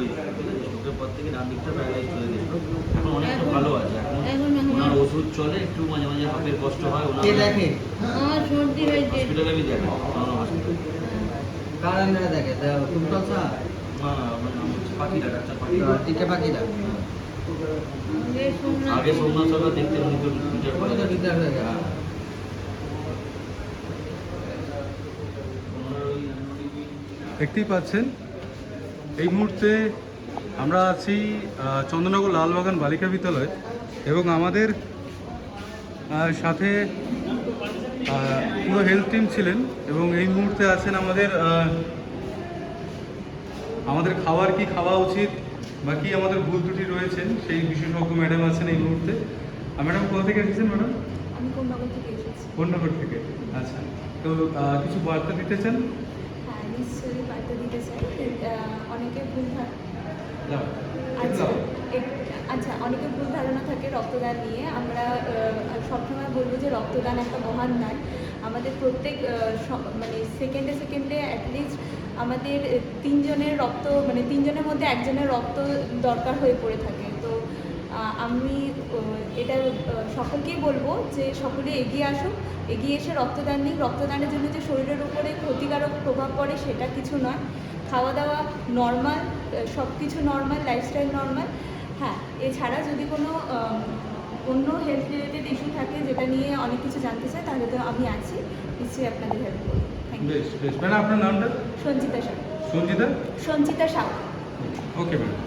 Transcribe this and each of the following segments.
হয়েছিল ঠিক আছে স্ট্রোকের পর থেকে ডান দিকটা প্যারালাইজ হয়ে গেছিল এখন অনেকটা ভালো আছে। এখন এখন ওনার ওষুধ চলে একটু মাঝে মাঝে হাতের কষ্ট হয় ওনার কে দেখে? আমার সর্দি হয়েছে। হসপিটালে আমি দেখি অন্য হসপিটাল কার আন্ডারে দেখে? টুকটক স্যার? না না আমার নাম হচ্ছে পাখিরা ডাক্তার পাখিরা। টিকে পাখিরা? আগে সোমনাথ। সরকার দেখতে উনি তো রিটায়ার করে। ওই হয়ে গেছে। হ্যাঁ। ওনার ওই দেখতেই পাচ্ছেন? এই মুহূর্তে আমরা আছি চন্দ্রনগর লালবাগান বালিকা বিদ্যালয় এবং আমাদের সাথে পুরো হেলথ টিম ছিলেন এবং এই মুহূর্তে আছেন আমাদের আমাদের খাবার কি খাওয়া উচিত বা কি আমাদের ভুল ত্রুটি রয়েছেন সেই বিশেষজ্ঞ ম্যাডাম আছেন এই মুহূর্তে। ম্যাডাম কোথা থেকে এসেছেন ম্যাডাম? আমি কোন্নগর থেকে আচ্ছা। তো কিছু বার্তা দিতে চান? হ্যাঁ নিশ্চয়ই বার্তা দিতে চাই আহ, অনেকে ভুল ধার- যাও। আচ্ছা আচ্ছা অনেকে ভুল ধারণা থাকে রক্তদান নিয়ে। আমরা সবসময় বলব যে রক্তদান একটা মহান দান। আমাদের প্রত্যেক মানে সেকেন্ডে সেকেন্ডে অ্যাটলিস্ট আমাদের তিনজনের রক্ত মানে তিনজনের মধ্যে একজনের রক্ত দরকার হয়ে পড়ে থাকে। তো আমি এটা সকলকেই বলব যে সকলে এগিয়ে আসুক এগিয়ে এসে রক্তদান নিক। রক্তদানের জন্য যে শরীরের উপরে ক্ষতিকারক প্রভাব পড়ে সেটা কিছু নয়। খাওয়া দাওয়া নর্মাল সব কিছু নর্মাল লাইফস্টাইল নর্মাল হ্যাঁ এছাড়া যদি কোনো অন্য হেলথ রিলেটেড ইস্যু থাকে যেটা নিয়ে অনেক কিছু জানতে চাই তাহলে তো আমি আছি। নিশ্চয়ই আপনাদের হেল্প করব। বেশ বেশ। ম্যাডাম আপনার নামটা? সঞ্চিতা সাউ সঞ্জিতা? সঞ্চিতা সাউ ওকে ম্যাডাম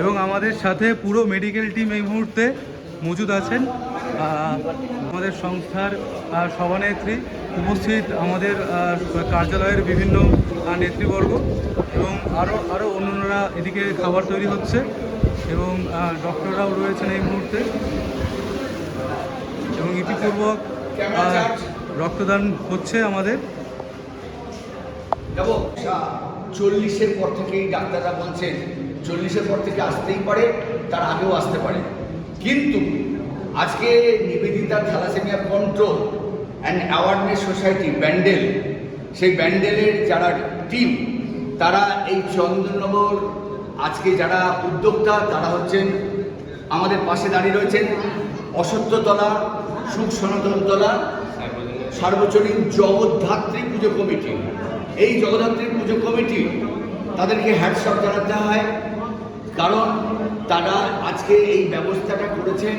এবং আমাদের সাথে পুরো মেডিকেল টিম এই মুহূর্তে মজুদ আছেন। আমাদের সংস্থার সভানেত্রী উপস্থিত আমাদের কার্যালয়ের বিভিন্ন নেতৃবর্গ এবং আরও আরও অন্যান্যরা এদিকে খাবার তৈরি হচ্ছে এবং ডক্টররাও রয়েছেন এই মুহূর্তে। এবং ইতিপূর্বক রক্তদান হচ্ছে আমাদের। যাব চল্লিশের পর থেকেই ডাক্তাররা বলছেন, চল্লিশের পর থেকে আসতেই পারে, তার আগেও আসতে পারে। কিন্তু আজকে Nivedita thalassemia control and awareness society Bandel সেই ব্যান্ডেলের যারা টিম তারা এই চন্দননগর, আজকে যারা উদ্যোক্তা, তারা হচ্ছেন আমাদের পাশে দাঁড়িয়ে রয়েছেন অসত্যতলা সুখ সনাতনতলা সার্বজনীন জগদ্ধাত্রী পুজো কমিটি। এই জগদ্ধাত্রী পুজো কমিটি, তাদেরকে হ্যাটসঅপ জানাতে হয়, কারণ তারা আজকে এই ব্যবস্থাটা করেছেন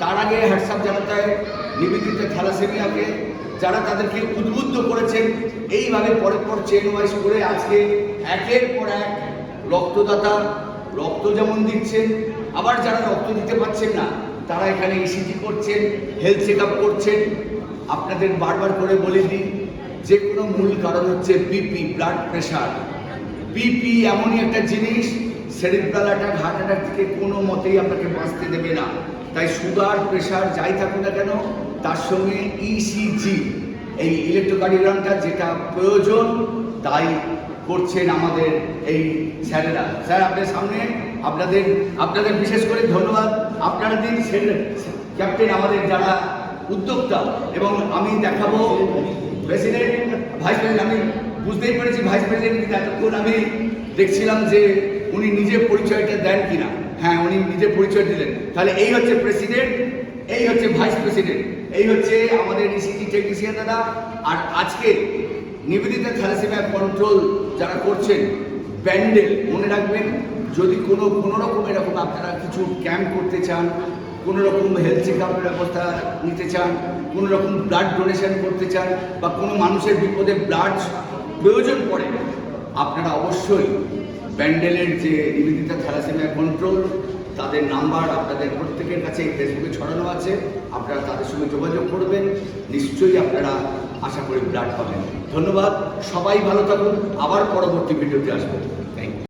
তার আগে হ্যাটসঅপ জানাতে নিবেদিত থ্যালাসেমিয়াকে যারা তাদেরকে উদ্বুদ্ধ করেছেন, এইভাবে পরে পর চেন ওয়াইজ করে আজকে একের পর এক রক্তদাতা রক্ত যেমন দিচ্ছেন, আবার যারা রক্ত দিতে পারছেন না, তারা এখানে ইসিজি করছেন হেলথ চেক আপ করছেন। আপনাদের বারবার করে বলে দিই যে কোনো মূল কারণ হচ্ছে বিপি ব্লাড প্রেশার বিপি এমনই একটা জিনিস সেরিব্রাল অ্যাটাক হার্ট অ্যাটাক থেকে কোনো মতেই আপনাকে বাঁচতে দেবে না। তাই সুগার, প্রেশার যাই থাকুক না কেন, তার সঙ্গে ইসিজি এই ইলেকট্রোকার্ডিওগ্রামটা যেটা প্রয়োজন, তাই করছেন আমাদের এই স্যারেরা। স্যার আপনার সামনে আপনাদের আপনাদের বিশেষ করে ধন্যবাদ। আপনারা দিন ক্যাপ্টেন আমাদের যারা উদ্যোক্তা, এবং আমি দেখাবো প্রেসিডেন্ট, ভাইস প্রেসিডেন্ট, আমি বুঝতেই পেরেছি ভাইস প্রেসিডেন্ট কিন্তু এতক্ষণ আমি দেখছিলাম যে উনি নিজে পরিচয়টা দেন কিনা। উনি নিজে পরিচয় দিলেন। তাহলে এই হচ্ছে প্রেসিডেন্ট এই হচ্ছে ভাইস প্রেসিডেন্ট এই হচ্ছে আমাদের ইসিজি টেকনিশিয়ান দাদা। আর আজকে নিবেদিতা থ্যালাসেমিয়া কন্ট্রোল যারা করছেন ব্যান্ডেল মনে রাখবেন, যদি কোনো কোনো রকম এরকম আপনারা কিছু ক্যাম্প করতে চান, কোনো রকম হেলথ চেক আপের ব্যবস্থা নিতে চান, কোনো রকম ব্লাড ডোনেশন করতে চান, বা কোনো মানুষের বিপদে ব্লাড প্রয়োজন পড়ে, আপনারা অবশ্যই ব্যান্ডেলের যে নিবেদিতা থ্যালাসেমিয়া কন্ট্রোল তাদের নাম্বার আপনাদের প্রত্যেকের কাছে ফেসবুকে ছড়ানো আছে। আপনারা তাদের সঙ্গে যোগাযোগ করবেন। নিশ্চয়ই আপনারা আশা করি ব্লাড পাবেন। ধন্যবাদ। সবাই ভালো থাকুন। আবার পরবর্তী ভিডিওতে আসবেন